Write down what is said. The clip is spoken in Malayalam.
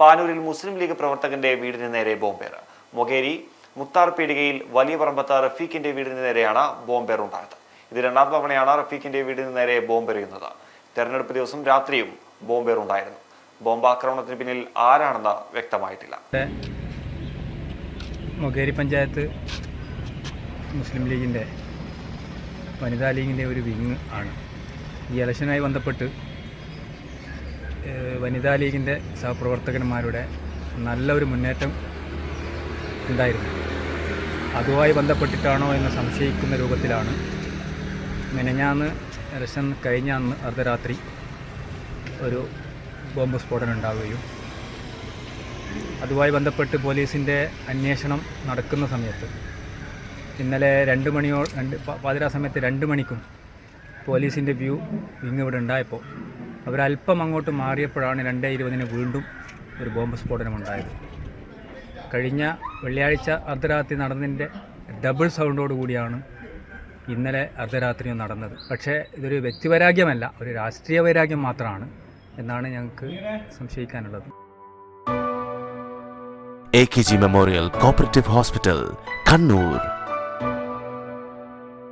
പാനൂരിൽ മുസ്ലിം ലീഗ് പ്രവർത്തകന്റെ വീടിന് നേരെ ബോംബേർ. മൊകേരി മുത്താർ പീടികയിൽ വലിയ പറമ്പത്ത് റഫീഖിന്റെ വീടിന് നേരെയാണ് ബോംബേർ ഉണ്ടായത്. ഇത് രണ്ടാം തവണയാണ് റഫീഖിന്റെ വീടിന് നേരെ ബോംബെറിയുന്നത് തെരഞ്ഞെടുപ്പ് ദിവസം രാത്രിയും ബോംബേർ ഉണ്ടായിരുന്നു. ബോംബാക്രമണത്തിന് പിന്നിൽ ആരാണെന്ന് വ്യക്തമായിട്ടില്ല. മൊകേരി പഞ്ചായത്ത് മുസ്ലിം ലീഗിന്റെ വനിതാ ലീഗിന്റെ ഒരു വിങ് ആണ്. ഈ ഇലക്ഷനുമായി ബന്ധപ്പെട്ട് വനിതാ ലീഗിന്റെ സഹപ്രവർത്തകന്മാരുടെ നല്ലൊരു മുന്നേറ്റം ഉണ്ടായിരുന്നു. അതുമായി ബന്ധപ്പെട്ടിട്ടാണോ എന്ന് സംശയിക്കുന്ന രൂപത്തിലാണ് മെനഞ്ഞാന്ന് ഇലക്ഷൻ കഴിഞ്ഞ അന്ന് അർദ്ധരാത്രി ഒരു ബോംബ് സ്ഫോടനം ഉണ്ടാവുകയും അതുമായി ബന്ധപ്പെട്ട് പോലീസിന്റെ അന്വേഷണം നടക്കുന്ന സമയത്ത് ഇന്നലെ രണ്ട് മണിയോ രണ്ട് പാതിരാ സമയത്ത് രണ്ട് മണിക്കും പോലീസിന്റെ വ്യൂ ഇങ്ങിവിടെ ഉണ്ടായപ്പോൾ അവരല്പം അങ്ങോട്ട് മാറിയപ്പോഴാണ് രണ്ടേ ഇരുപതിന് വീണ്ടും ഒരു ബോംബ് സ്ഫോടനം ഉണ്ടായത്. കഴിഞ്ഞ വെള്ളിയാഴ്ച അർദ്ധരാത്രി നടന്നതിന്റെ ഡബിൾ സൗണ്ടോട് കൂടിയാണ് ഇന്നലെ അർദ്ധരാത്രിയും നടന്നത്. പക്ഷേ ഇതൊരു വ്യക്തിവൈരാഗ്യമല്ല ഒരു രാഷ്ട്രീയ വൈരാഗ്യം മാത്രമാണ് എന്നാണ് ഞങ്ങൾക്ക് സംശയിക്കാനുള്ളത്. A K G memorial cooperative hospital Kannur